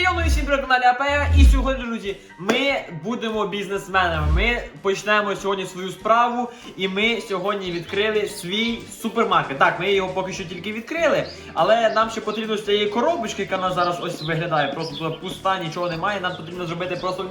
Йону всім при каналі і сьогодні, друзі, ми будемо бізнесменами. Ми почнемо сьогодні свою справу, і ми сьогодні відкрили свій супермаркет. Так, ми його поки що тільки відкрили, але нам ще потрібно з цієї коробочки, яка нас зараз ось виглядає, просто пуста, нічого немає. Нам потрібно зробити просто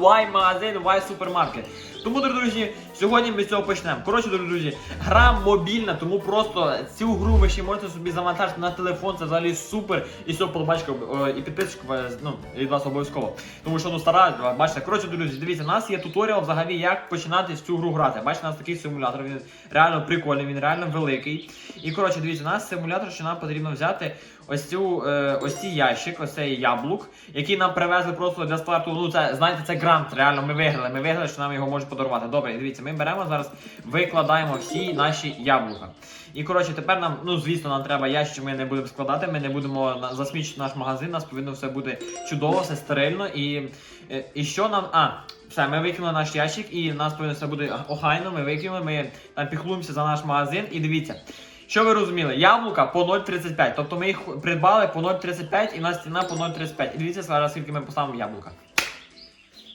вай-магазин, вай-супермаркет. Тому, дорогі друзі, сьогодні ми з цього почнемо. Коротше, дорогі друзі, гра мобільна, тому просто цю гру ви ще можете собі завантажити на телефон. Це взагалі супер. І все, подобачка о, і підписочка е, ну, від вас обов'язково. Тому що ну стара, бачите, коротше, друзі, дивіться, у нас є туторіал взагалі, як починати цю гру грати. Бачите, у нас такий симулятор, він реально прикольний, він реально великий. І коротше, дивіться, у нас симулятор, що нам потрібно взяти ось цю е, ось цей ящик, ось цей яблук, який нам привезли просто для старту. Ну це знаєте, це грант. Реально, ми виграли. Ми виграли, що нам його можуть подарувати. Добре, дивіться, ми беремо зараз, викладаємо всі наші яблука. І коротше, тепер нам, ну звісно, нам треба ящик, ми не будемо складати, ми не будемо засмічити наш магазин. У нас повинно все бути чудово, все стерильно. І, е, і що нам. А, все, ми викинули наш ящик, і нас повинно все бути охайно. Ми викинули, ми там піклуємося за наш магазин. І дивіться. Що ви розуміли? Яблука по 0,35. Тобто ми їх придбали по 0,35 і у нас ціна по 0,35. І дивіться зараз, скільки ми поставимо яблука.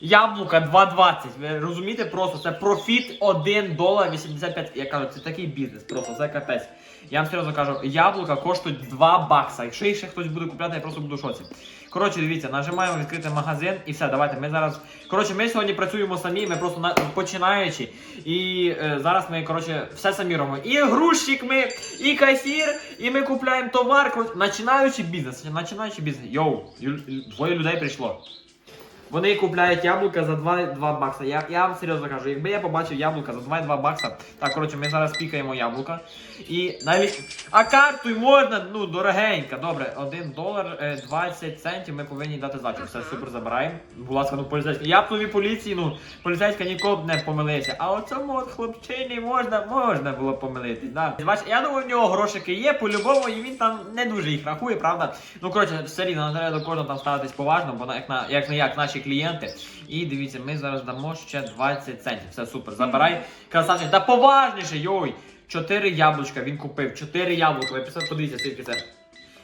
Яблука 2,20. Ви розумієте просто? Це профіт 1 долар 85. Я кажу, це такий бізнес, просто це капець. Я вам серйозно кажу, яблука коштують 2 бакса. Якщо їх ще хтось буде купляти, я просто буду в шоці. Коротше, дивіться, нажимаємо відкрити магазин і все, давайте. Ми зараз. Коротше, ми сьогодні працюємо самі, ми просто на... починаючи. І е, зараз ми, коротше, все самі робимо. І грузчик ми, і касір, і ми купляємо товар. Коротше, починаючи бізнес. Починаючи бізнес. Йоу, двоє людей прийшло. Вони купляють яблука за 2, 2 бакса. Я, я вам серйозно кажу, якби я побачив яблука за 2,2 бакса. Так, коротше, ми зараз пікаємо яблука. І навіть. А картою можна, ну, дорогенька. Добре, 1 долар е, 20 центів ми повинні дати здачу. Все супер забираємо. Будь ласка, ну поліцейський. Я б тобі поліції, ну, поліцейська ніколи б не помилився. А оцьому от хлопчині можна, можна було помилитись. Да. Я думаю, в нього грошики є, по-любому, і він там не дуже їх рахує, правда? Ну, коротше, все рівно, треба до кожного там ставитись поважно, бо як на як як наші клієнти. І дивіться, ми зараз дамо ще 20 центів. Все супер. Забирай. Красавчик. Та поважніше, йой! Чотири яблучка він купив. Чотири яблука. Ви представте, подивіться, скільки це.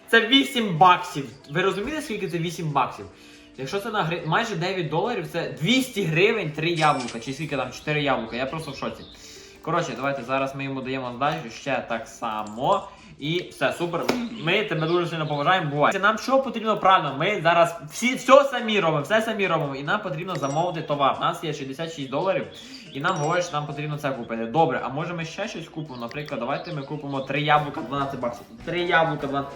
Це 8 баксів. Ви розумієте, скільки це 8 баксів? Якщо це на гри... майже 9 доларів, це 200 гривень 3 яблука. Чи скільки там 4 яблука. Я просто в шоці. Коротше, давайте зараз ми йому даємо здачу ще так само. І все, супер. Ми тебе дуже сильно поважаємо. Бувай. Нам що потрібно правильно? Ми зараз всі все самі робимо, все самі робимо. І нам потрібно замовити товар. У нас є 66 доларів, і нам говорять, що нам потрібно це купити. Добре, а може ми ще щось купимо? Наприклад, давайте ми купимо 3 яблука 12 баксів. 3 яблука 12.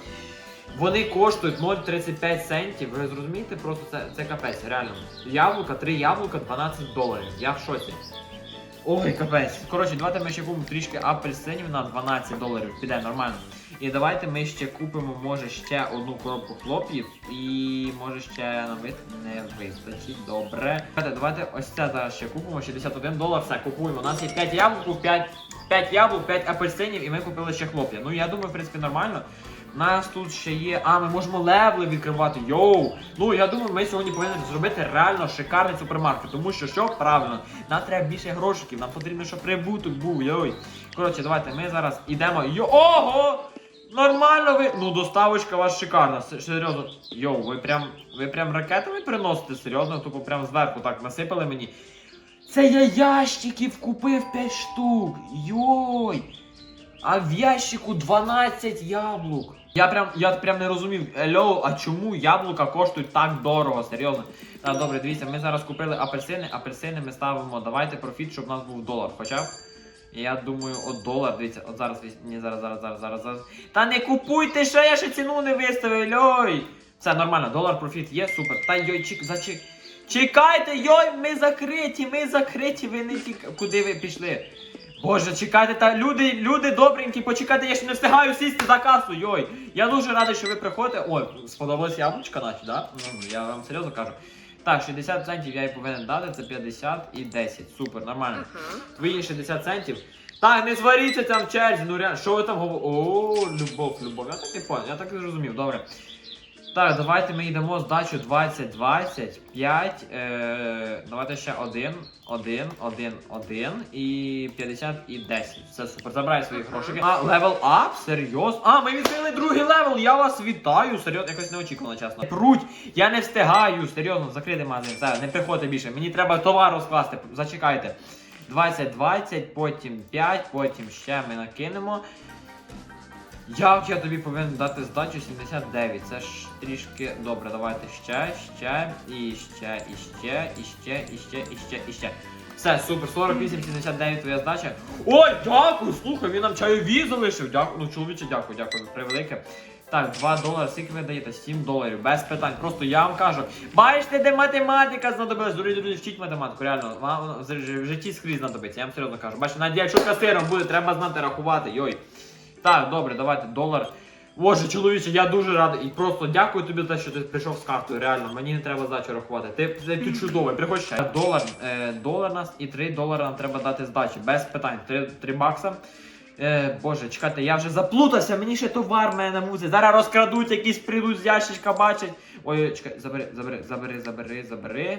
Вони коштують 0,35 центів. Ви зрозумієте? Просто це, це капець, реально. Яблука, 3 яблука 12 доларів. Я в шоці. Ой, капець. Коротше, давайте ми ще купимо трішки апельсинів на 12 доларів. Піде нормально. І давайте ми ще купимо, може, ще одну коробку хлоп'їв. І може ще на вид не вистачить. Добре. Давайте, давайте ось це зараз ще купимо. 61 долар. Все, купуємо. У нас є 5 яблук, 5, 5 яблук, 5 апельсинів, і ми купили ще хлоп'я. Ну я думаю, в принципі, нормально. У нас тут ще є. А, ми можемо левли відкривати. Йоу! Ну я думаю, ми сьогодні повинні зробити реально шикарний супермаркет. Тому що що правильно, нам треба більше грошиків, нам потрібно, щоб прибуток був. Йой. Коротше, давайте ми зараз ідемо. Йо. Нормально ви. Ну, доставочка у вас шикарна. Серйозно. Йоу, ви прям. Ви прям ракетами приносите? Серйозно, тупо прям зверху так насипали мені. Це я ящиків купив 5 штук. Йой! А в ящику 12 яблук. Я прям, я прям не розумів, Ельо, а чому яблука коштують так дорого, серйозно. Так, добре, дивіться, ми зараз купили апельсини, апельсини ми ставимо. Давайте профіт, щоб у нас був долар. Хоча. Я думаю, от долар, дивіться, от зараз ні, зараз, зараз, зараз, зараз, зараз. Та не купуйте, що я ще ціну не виставив, льой! Все нормально, долар профіт є, супер. Та йой, чек, зачек. Чекайте, йой, ми закриті, ми закриті, ви не тільки. Куди ви пішли? Боже, чекайте, та люди, люди добренькі, почекайте, я ще не встигаю сісти за касу, йой. Я дуже радий, що ви приходите. Ой, сподобалось яблучка наче, да? Ну, я вам серйозно кажу. Так, 60 центів я їй повинен дати, це 50 і 10. Супер, нормально. Твої 60 центів. Так, не сваріться там в черзі, ну реально, що ви там говорите? О, любов, любов. Я так не понял, я так і зрозумів, добре. Так, давайте ми йдемо здачу 20, 25. Е, давайте ще 1, 1, 1, 1 і 50 і 10. Все супер. Забирай свої грошики. А, левел ап? Серйозно? А, ми відкрили другий левел. Я вас вітаю. Серйозно, якось неочікувано, чесно. Пруть, я не встигаю. Серйозно, закрити магазин. Все, не приходьте більше. Мені треба товар розкласти. Зачекайте. 20, 20, потім 5, потім ще ми накинемо. Як я тобі повинен дати здачу 79? Це ж трішки добре. Давайте ще, ще, і ще, і ще, і ще, і ще, і ще, і ще. Все, супер, 48, 79 твоя здача. Ой, дякую! Слухай, він нам чайові залишив. Дякую. Ну, чоловіче, дякую, дякую, превелике. Так, 2 долари, скільки ви даєте? 7 доларів, без питань. Просто я вам кажу. Бачите, де математика знадобилась. Дорогі друзі, вчіть математику, реально. Вам в житті скрізь знадобиться, я вам серйозно кажу. Бачите, навіть якщо касиром буде, треба знати рахувати. Йой. Так, добре, давайте долар. Боже, чоловіче, я дуже радий. І просто дякую тобі за те, що ти прийшов з картою. Реально, мені не треба здачу рахувати. Ти, ти, ти чудовий, приходь ще. Долар, е, долар нас і 3 долари нам треба дати здачі. Без питань. 3, 3 бакса. Е, боже, чекайте, я вже заплутався, мені ще товар мене на музі. Зараз розкрадуть, якісь прийдуть з ящичка, бачать. Ой, чекай, забери, забери, забери, забери, забери.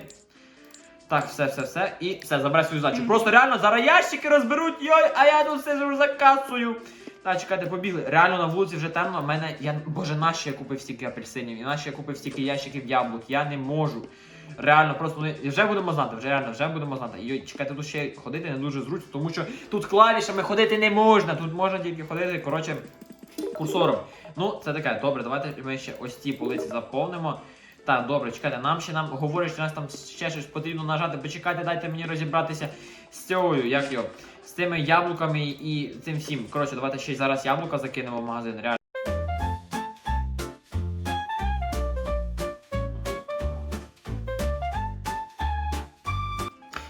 Так, все, все, все. І все, забирай свою здачу. Просто реально зараз ящики розберуть, йой, а я тут сиджу за касою. Так, чекайте, побігли. Реально на вулиці вже темно. в мене. Я. Боже, наші я купив стільки апельсинів, і наші я купив стільки ящиків яблук. Я не можу. Реально, просто ну, вже будемо знати, вже реально, вже будемо знати. Йой, чекайте, тут ще ходити не дуже зручно, тому що тут клавішами ходити не можна. Тут можна тільки ходити, коротше, курсором. Ну, це таке, добре, давайте ми ще ось ці полиці заповнимо. Так, добре, чекайте, нам ще нам говорять, що нас там ще щось потрібно нажати. Почекайте, дайте мені розібратися з цією, як його, з тими яблуками і цим всім. Коротше, давайте ще й зараз яблука закинемо в магазин. Реально.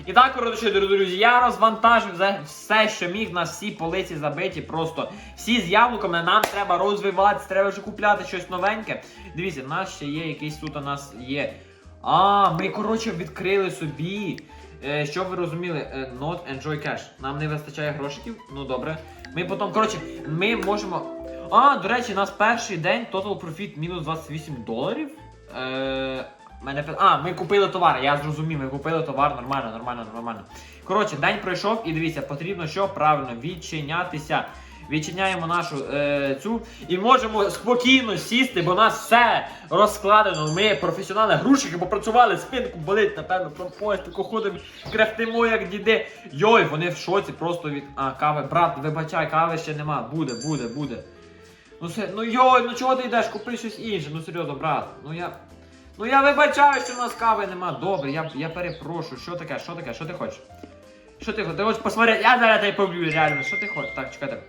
І так, коротше, друзі, я розвантажив все, що міг, на всі полиці забиті. Просто всі з яблуками. Нам треба розвиватися, треба вже купляти щось новеньке. Дивіться, в нас ще є якийсь тут у нас є. А, ми, коротше, відкрили собі. Е, щоб ви розуміли, е, not enjoy cash. Нам не вистачає грошиків. Ну добре. Ми потім, коротше, ми можемо. А, до речі, у нас перший день total profit мінус 28 доларів. Е, мене А, ми купили товар, я зрозумів, ми купили товар, нормально, нормально, нормально. Коротше, день пройшов і дивіться, потрібно що правильно відчинятися. Відчиняємо нашу е, цю і можемо спокійно сісти, бо у нас все розкладено. Ми професіонали, грушики попрацювали, спинку болить, напевно, пропостику ходимо, кряхтимо, як діди. Йой, вони в шоці просто від а, кави. Брат, вибачай, кави ще нема. Буде, буде, буде. Ну все, ну йой, ну чого ти йдеш? Купи щось інше. Ну серйозно, брат. Ну я. Ну я вибачаю, що в нас кави нема. Добре, я, я перепрошую. Що таке? Що таке? Що ти хочеш? Що ти хочеш? Ти хочеш посмотрети? Я зараз тебе поб'ю, реально. Що ти хочеш? Так, чекайте.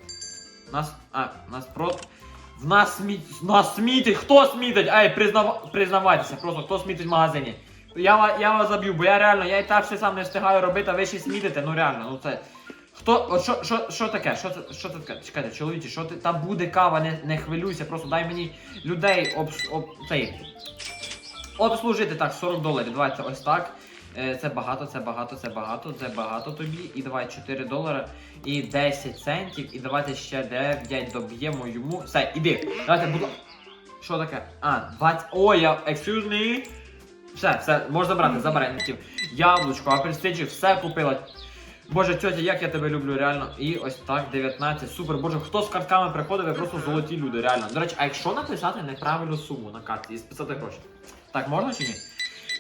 Нас. А, нас просто. В нас смітить. Нас смітить. Хто смітить? Ей, признав... признавайтеся, просто хто смітить в магазині. Я, я вас заб'ю, бо я реально, я і так все сам не встигаю робити, а ви ще смітите, ну реально, ну це. Хто, от що, що, що таке? Що це, що це таке? Чекайте, чоловічі, що ти, там буде кава, не, не хвилюйся, просто дай мені людей об, об, цей, обслужити так, 40 доларів. Давайте ось так. Е, Це багато, це багато, це багато, це багато тобі. І давай 4 долари і 10 центів. І давайте ще 9 доб'ємо йому. Все, іди. Давайте, ласка. Що таке? А, 20. Ой, я. Excuse me. Все, все, можна брати, забирай. Яблучко, апельсинчик, все купила. Боже, тьотя, як я тебе люблю, реально. І ось так, 19. Супер. Боже, хто з картками приходив, ви просто золоті люди, реально. До речі, а якщо написати неправильну суму на карті і списати гроші? Так, можна чи ні?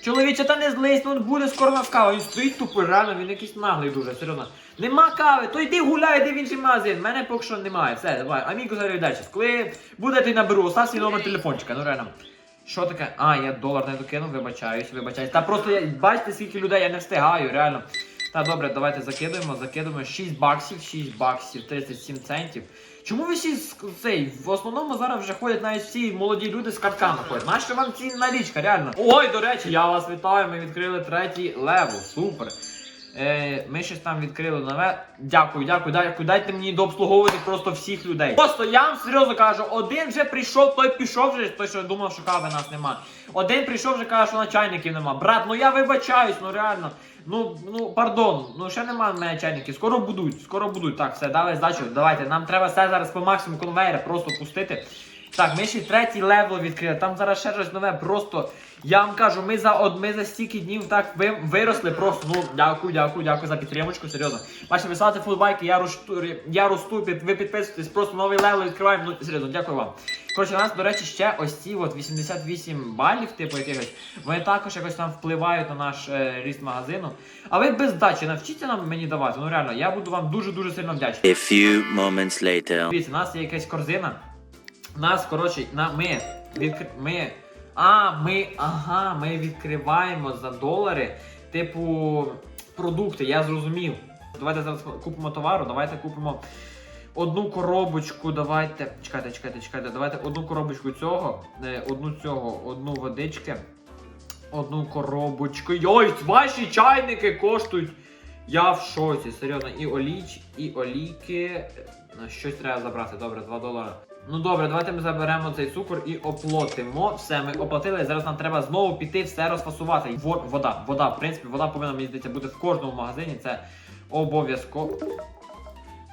Чоловіче, та не злись, ну буде скоро нас кава. Він стоїть тупо, реально, він якийсь наглий дуже, серйозно. Нема кави, то йди гуляй, йди в інший магазин. Мене поки що немає. Все, давай. Аміго зарядачі. Коли буде, ти наберу, остав свій номер телефончика, ну реально. Що таке? А, я долар не докинув, вибачаюсь, вибачаюсь. Та просто я, бачите, скільки людей, я не встигаю, реально. Та добре, давайте закидуємо, закидуємо 6 баксів, 6 баксів, 37 центів. Чому ви всі цей? В основному зараз вже ходять навіть всі молоді люди з картками ходять. Нащо вам ці налічка, реально? Ой, до речі, я вас вітаю. Ми відкрили третій левел. Супер. Е, ми щось там відкрили нове. Дякую, дякую, дякую. Дайте мені дообслуговувати просто всіх людей. Просто я вам серйозно кажу, один вже прийшов, той пішов вже, той, що думав, що кави нас нема. Один прийшов вже каже, що на чайників нема. Брат, ну я вибачаюсь, ну реально. Ну, ну, пардон, ну ще нема мене чайників. Скоро будуть, скоро будуть. Так, все, дали здачу. Давайте. Нам треба все зараз по максимуму конвейера просто пустити. Так, ми ще третій левел відкрили. Там зараз ще щось нове. Просто я вам кажу, ми за од... ми за стільки днів так ви... виросли. Просто ну дякую, дякую, дякую за підтримочку. Серйозно. Бачите, ви ставите футбайки, я росту, я росту, під... ви підписуєтесь, просто новий левел відкриваємо. Ну серйозно, дякую вам. Коротше, у нас, до речі, ще ось ці от 88 балів, типу якихось, вони також якось там впливають на наш е, ріст магазину. А ви без здачі навчіться нам мені давати. Ну реально, я буду вам дуже дуже сильно вдячний. A few moments later. Дивіться, у нас є якась корзина. У нас, коротше, на, ми, відкр... ми. А, ми. Ага, ми відкриваємо за долари, типу, продукти, я зрозумів. Давайте зараз купимо товару, давайте купимо одну коробочку, давайте. Чекайте, чекайте, чекайте, давайте одну коробочку цього, е, одну цього, одну водички, одну коробочку. Йой, ваші чайники коштують. Я в шоці, серйозно, і оліч, і олійки. Е, Щось треба забрати. Добре, 2 долари. Ну добре, давайте ми заберемо цей цукор і оплатимо. Все, ми оплатили. Зараз нам треба знову піти все розфасувати. Во- Вода, вода, в принципі, вода повинна мені здається бути в кожному магазині. Це обов'язково.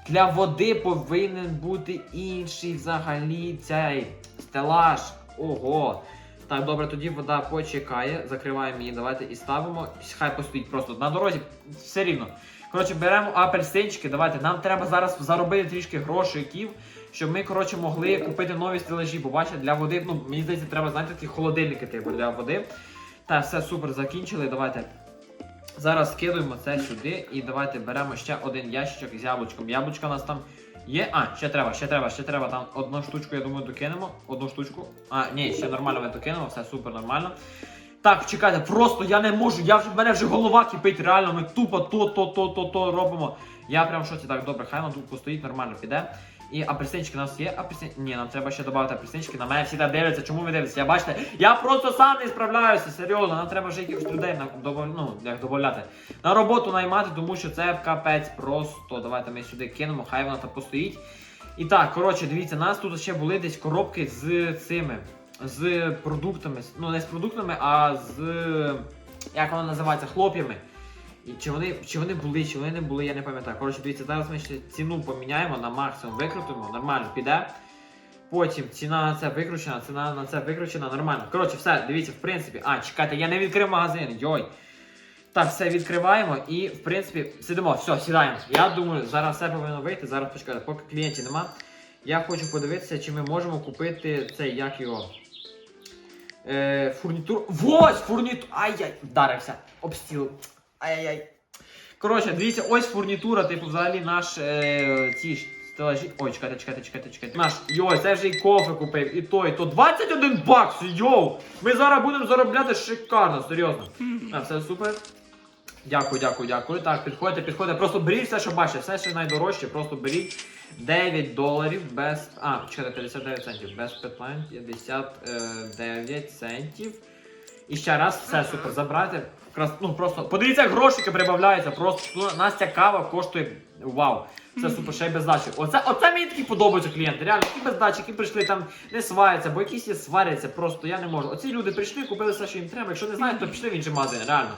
Для води повинен бути інший взагалі цей стелаж. Ого. Так, добре, тоді вода почекає, закриваємо її, давайте і ставимо. Хай постоїть просто на дорозі, все рівно. Коротше, беремо апельсинчики, давайте. Нам треба зараз заробити трішки грошиків, щоб ми, коротше, могли купити нові стелажі. Бо бачите, для води, ну, мені здається, треба знаєте, такі холодильники типу для води. Так, все супер, закінчили. Давайте. Зараз скидуємо це сюди і давайте беремо ще один ящичок з яблучком. Яблучка у нас там є. А, ще треба, ще треба, ще треба. Там одну штучку, я думаю, докинемо. Одну штучку. А, ні, ще нормально ми докинемо, все супер нормально. Так, чекайте, просто я не можу. Я вже в мене вже голова кипить, реально, ми тупо то, то, то, то, то робимо. Я прям в шоці, так, добре, хай воно тут постоїть, нормально піде. І апельсинчики у нас є апельсин. Ні, нам треба ще додати апельсинчики. На мене всі так дивляться. Чому ви дивитеся? Я бачите, я просто сам не справляюся, серйозно. Нам треба вже якихось людей на ну, як додати. На роботу наймати, тому що це капець просто. Давайте ми сюди кинемо, хай вона там постоїть. І так, коротше, дивіться, нас тут ще були десь коробки з цими. З продуктами. Ну, не з продуктами, а з. Як воно називається? Хлоп'ями. І чи вони, чи вони були, чи вони не були, я не пам'ятаю. Коротше, дивіться, зараз ми ще ціну поміняємо на максимум, викрутимо, нормально піде. Потім ціна на це викручена, ціна на це викручена, нормально. Коротше, все, дивіться, в принципі. А, чекайте, я не відкрив магазин, йой. Так, все відкриваємо і, в принципі, сидимо, все, сідаємо. Я думаю, зараз все повинно вийти, зараз почекайте, поки клієнтів нема. Я хочу подивитися, чи ми можемо купити цей, як його. Е, фурнітур. Ось! Фурнітур. Ай-яй! Вдарився. Об стіл. Ай-яй-яй. Коротше, дивіться, ось фурнітура, типу, взагалі наш е, ці ж стелажі. Ой, чекайте, чекайте, чекайте, чекайте. Наш. Йой, це вже і кофе купив, і то, і то. 21 бакс, йоу! Ми зараз будемо заробляти шикарно, серйозно. А, все супер. Дякую, дякую, дякую. Так, підходьте, підходьте. Просто беріть все, що бачите, все, що найдорожче, просто беріть 9 доларів без. А, чекайте, 59 центів. Без питань. 59 центів. І ще раз, все супер, забрати. Якраз, ну просто подивіться, як грошики прибавляються. Просто ну, нас ця кава коштує. Вау! Це супер, ще й без здачі. Оце, оце мені такі подобаються клієнти. Реально, які без здачі, які прийшли там, не сваряться, бо якісь є сваряться, просто я не можу. Оці люди прийшли, купили все, що їм треба. Якщо не знають, то пішли в інший магазин, реально.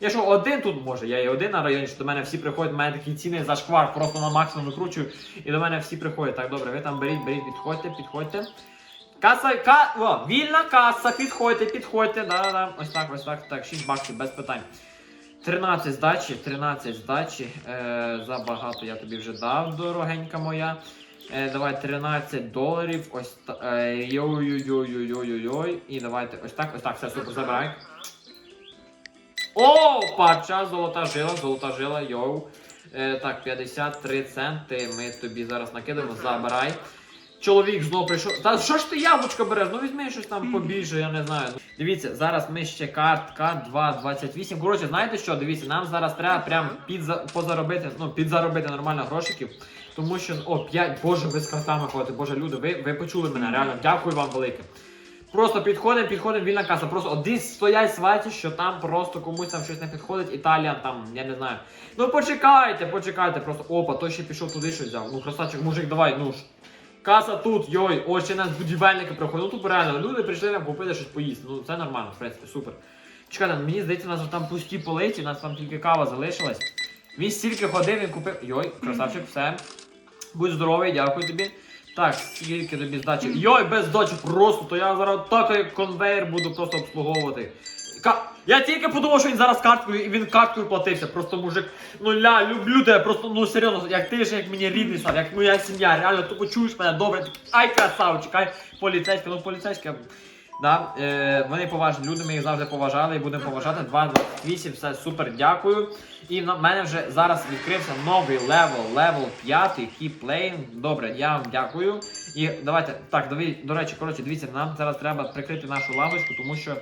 Я що один тут може, я і один на районі, що до мене всі приходять, в мене такі ціни за шквар, просто на максимум викручую, і до мене всі приходять. Так, добре, ви там беріть, беріть, підходьте, підходьте. Каса, ка, о, вільна каса, підходьте, підходьте, да-да-да, ось так, ось так, так, 6 баксів, без питань. 13 здачі, 13 здачі, е, забагато я тобі вже дав, дорогенька моя. Е, давай 13 доларів, ось та- е, йой-йой-йой-йой-йой-йой, і давайте ось так, ось так, все, супер, забирай. О, пача, золота жила, золота жила, йоу. Е, так, 53 центи. Ми тобі зараз накидаємо, забирай. Чоловік знов прийшов. Та що ж ти яблучко береш? Ну візьми щось там побільше, я не знаю. Дивіться, зараз ми ще картка 2,28. Коротше, знаєте що? Дивіться, нам зараз треба прям підза... позаробити, ну, підзаробити нормально грошиків. Тому що, о, 5, боже, ви з картами ходите, боже, люди, ви, ви почули мене, реально, дякую вам велике. Просто підходимо, підходимо, вільна каса. Просто один стоять сваті, що там просто комусь там щось не підходить, Італія там, я не знаю. Ну почекайте, почекайте, просто опа, той ще пішов туди щось взяв. Ну, красавчик, мужик, давай, ну ж. Каса тут, йой, ось ще нас будівельники приходять. Ну тут реально, люди прийшли нам купити щось поїсти. Ну це нормально, в принципі, супер. Чекайте, мені здається, у нас там пусті полиці, у нас там тільки кава залишилась. Він стільки ходив, він купив. Йой, красавчик, все. Будь здоровий, дякую тобі. Так, скільки тобі здачі? Йой, без здачі просто, то я зараз так як конвейер буду просто обслуговувати. Ка... Я тільки подумав, що він зараз карткою, і він карткою платився. Просто мужик, ну ля, люблю тебе, просто ну серйозно, як ти ж як мені рідний став, як моя сім'я, реально, ти почуєш мене добре. Ай, красавчик, ай, поліцейський, ну поліцейський. Да, е, вони поважні люди, ми їх завжди поважали і будемо поважати. 2.28, все супер, дякую. І в мене вже зараз відкрився новий левел, левел 5, кіплейн. Добре, я вам дякую. І давайте, так, давай, до речі, коротше, дивіться, нам зараз треба прикрити нашу лавочку, тому що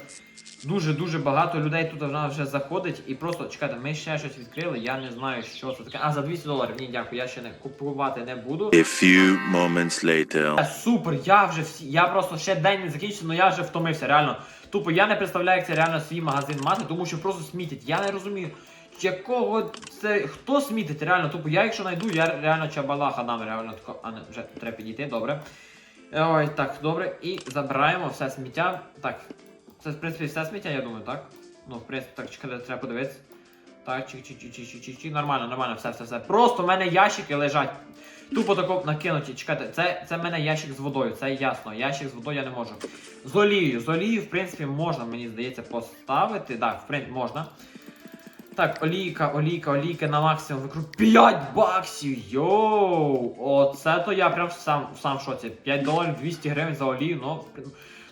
дуже-дуже багато людей тут вона вже заходить. І просто чекайте, ми ще щось відкрили, я не знаю, що це таке. А, за 200 доларів. Ні, дякую, я ще не купувати не буду. A few moments later. Е, Супер, я вже всі. Я просто ще день не закінчився, але я вже втомився, реально. Тупо я не представляю, як це реально свій магазин мати, тому що просто смітять. Я не розумію, якого це. Хто смітить, реально, тупо я якщо знайду, я реально чабалаха дам, реально тако. А не, вже треба підійти, добре. Ой, так, добре. І забираємо все сміття. Так. Це в принципі все сміття, я думаю, так? Ну, в принципі, так, чекайте, треба подивитися. Так, чик чик чик чик чик чик нормально, нормально, все, все, все. Просто в мене ящики лежать. Тупо тако накинуті. Чекайте, це, це в мене ящик з водою, це ясно. Ящик з водою я не можу. З олією. З олією, в принципі, можна, мені здається, поставити. Так, в принципі, можна. Так, олійка, олійка, олійка на максимум викру. 5 баксів! Йоу! Оце то я прям сам, сам в шоці. 5 доларів 200 гривень за олію, ну.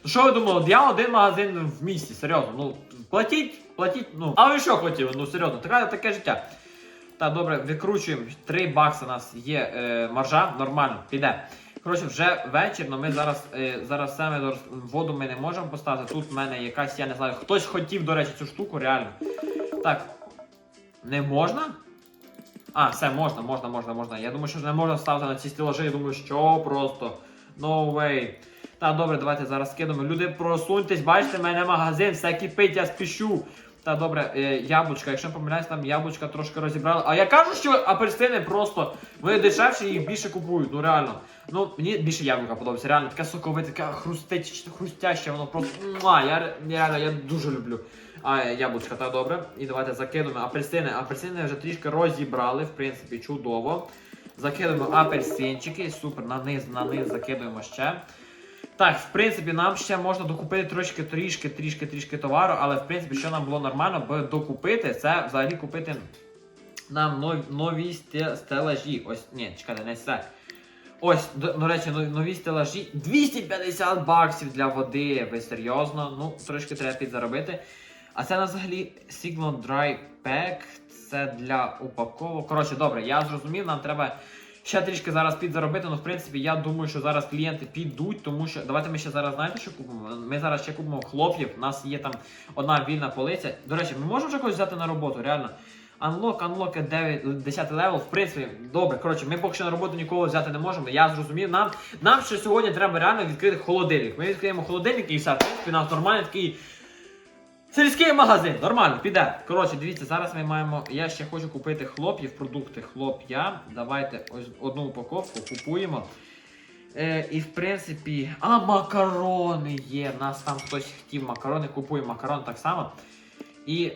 Ну що ви думали, я один магазин в місті, серйозно. Ну, платіть, платіть, ну. А ви що хотіли? Ну серйозно, таке, таке життя. Так, добре, викручуємо. 3 бакси у нас є е, маржа, нормально, піде. Коротше, вже вечір, але ми зараз, е, зараз саме воду ми не можемо поставити. Тут в мене якась, я не знаю, хтось хотів, до речі, цю штуку, реально. Так. Не можна? А, все, можна, можна, можна, можна. Я думаю, що не можна ставити на ці стелажі. Я думаю, що просто. No way. Так, добре, давайте зараз скинемо. Люди, просуньтесь, бачите, в мене магазин, все кипить, я спішу. Так, добре, е, яблучка, якщо не помиляюсь, там яблучка трошки розібрали. А я кажу, що апельсини просто вони дешевші їх більше купують, ну реально. Ну, мені більше яблука подобається, реально таке соковите, таке хрустить, хрустяще, воно просто. Муа, я реально я дуже люблю. А, яблучка, так добре. І давайте закинемо апельсини. Апельсини вже трішки розібрали, в принципі, чудово. Закидуємо апельсинчики, супер, на низ, на низ закидуємо ще. Так, в принципі, нам ще можна докупити трошки, трішки, трішки, трішки товару, але в принципі, що нам було нормально, бо докупити, це взагалі купити нам нові, нові стелажі. Ось, ні, чекайте, не це. Ось, до, до речі, нові стелажі. 250 баксів для води. Ви серйозно? Ну, трошки треба підзаробити. А це взагалі Signal Dry Pack. Це для упаковок. Коротше, добре, я зрозумів, нам треба ще трішки зараз підзаробити. Ну, в принципі, я думаю, що зараз клієнти підуть, тому що давайте ми ще зараз знаєте, що купимо. Ми зараз ще купимо хлоп'їв. У нас є там одна вільна полиця. До речі, ми можемо вже когось взяти на роботу, реально. Unlock, unlock 9, 10 левел, в принципі, добре. Коротше, ми поки що на роботу нікого взяти не можемо. Я зрозумів. Нам, нам ще сьогодні треба реально відкрити холодильник. Ми відкриємо холодильник і все, в принципі, у нас нормальний такий. Сільський магазин, нормально, піде. Коротше, дивіться, зараз ми маємо. Я ще хочу купити хлоп'їв, продукти хлоп'я. Давайте ось одну упаковку купуємо. Е, і в принципі. А, макарони є. Нас там хтось хотів макарони, купуємо макарон так само. І.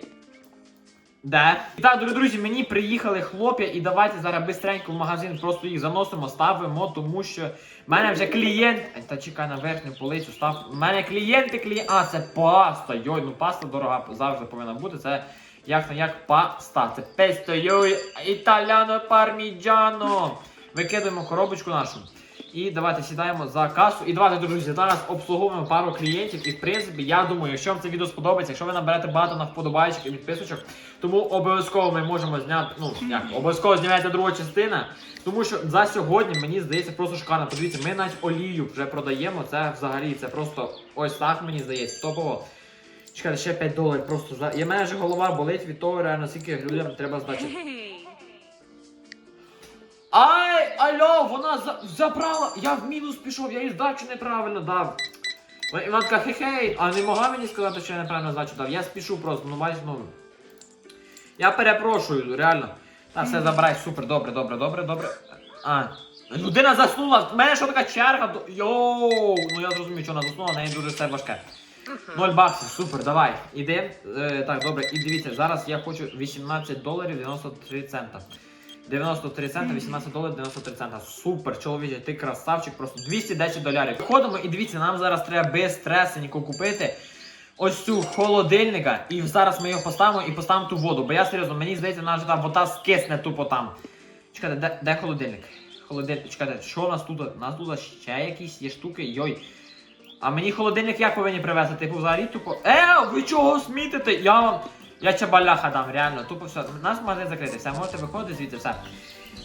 Де? І так, дорогі друзі, мені приїхали хлоп'я, і давайте зараз бистренько в магазин просто їх заносимо, ставимо, тому що в мене вже клієнт. Та чекай на верхню полицю став. У мене клієнти клієнт. А, це паста. Йой, ну паста дорога завжди повинна бути. Це як не як паста. Це песто йой, італяно парміджано. Викидаємо коробочку нашу. І давайте сідаємо за касу. І давайте, друзі, зараз обслуговуємо пару клієнтів. І в принципі, я думаю, якщо вам це відео сподобається, якщо ви наберете багато на вподобайчик і підписочок, тому обов'язково ми можемо зняти. Ну як обов'язково знімається друга частина. Тому що за сьогодні мені здається просто шикарно. Подивіться, ми навіть олію вже продаємо. Це взагалі це просто ось так мені здається. Топово. Чекайте, ще 5 доларів просто за. І в мене вже голова болить від того, реально скільки людям треба здачі. Ай, алло, вона за, забрала. Я в мінус пішов, я їй здачу неправильно дав. Ой, Вона така хе-хей, а не могла мені сказати, що я неправильно здачу дав. Я спішу просто, ну бачиш, ну. Я перепрошую, реально. Та все забирай, супер, добре, добре, добре, добре. А. Людина заснула. В мене що така черга? Йоу! Ну я зрозумів, що вона заснула, в неї дуже все важке. 0 баксів, супер, давай. Іди. Е, так, добре, і дивіться, зараз я хочу 18 доларів 93 цента. 93 цента, 18 доларів, 93 цента. Супер, чоловіче, ти красавчик, просто 210 доларів. Ходимо і дивіться, нам зараз треба без стресенько купити ось цю холодильника. І зараз ми його поставимо і поставимо ту воду. Бо я серйозно, мені здається, наша та вода скисне тупо там. Чекайте, де, де холодильник? Холодильник, чекайте, що у нас тут? У нас тут ще якісь є штуки, йой. А мені холодильник як повинні привезти? Типу взагалі тупо. Е, ви чого смітите? Я вам. Я чабаляха дам, реально. Тупо все. У нас магазин закритий, все, можете виходити звідси, все.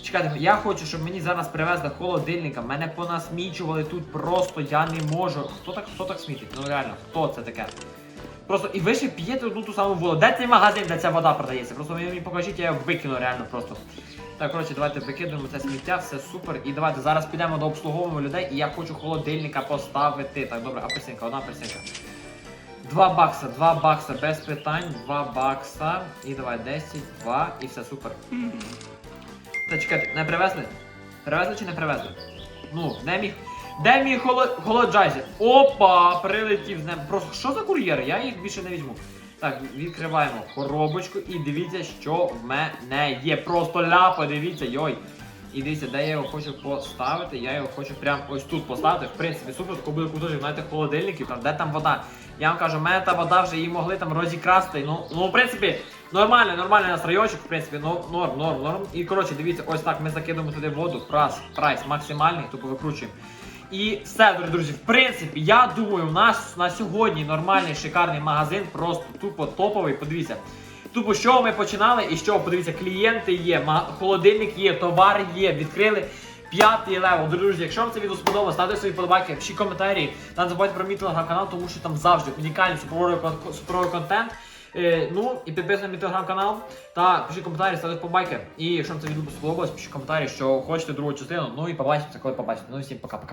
Чекайте, я хочу, щоб мені зараз привезли холодильника. Мене понасмічували тут просто, я не можу. Хто так, хто так смітить? Ну реально, хто це таке? Просто і ви ще п'єте одну ту саму воду. Де цей магазин, де ця вода продається? Просто ви мені покажіть, я його викину реально просто. Так, коротше, давайте викидуємо це сміття, все супер. І давайте зараз підемо до обслуговування людей, і я хочу холодильника поставити. Так, добре, апельсинка, одна апельсинка. Два бакса, два бакса, без питань, два бакса. І давай 10, 2, і все супер. Та чекайте, не привезли? Привезли чи не привезли? Ну, де мій. Де мій холо... холоджайзер? Опа! Прилетів з ним. Просто що за кур'єр? Я їх більше не візьму. Так, відкриваємо коробочку і дивіться, що в мене є. Просто ляпа, дивіться, йой. І дивіться, де я його хочу поставити. Я його хочу прямо ось тут поставити. В принципі, супер, тако буде куточок, знаєте, холодильників, там, де там вода. Я вам кажу, мене та вода вже її могли там розікрасти. Ну, ну в принципі, нормальний, нормальний настройочок, в принципі, ну, норм, норм, норм. І коротше, дивіться, ось так ми закидуємо туди воду, прайс, прайс максимальний, тупо викручуємо. І все, друзі, в принципі, я думаю, у нас на сьогодні нормальний шикарний магазин, просто тупо топовий. Подивіться. Тупо чого ми починали і чого, подивіться, клієнти є, холодильник є, товар є, відкрили. П'ятий левел. Друзі, якщо вам це відео сподобалося, ставте свої подобайки, пишіть коментарі. Та не забувайте про мій телеграм-канал, тому що там завжди унікальний суперовий контент. Е, ну і підписуйтесь на мій телеграм-канал та пишіть коментарі, ставте подобайки. І якщо вам це відео сподобалось, пишіть коментарі, що хочете другу частину. Ну і побачимося, коли побачите. Ну і всім пока-пока.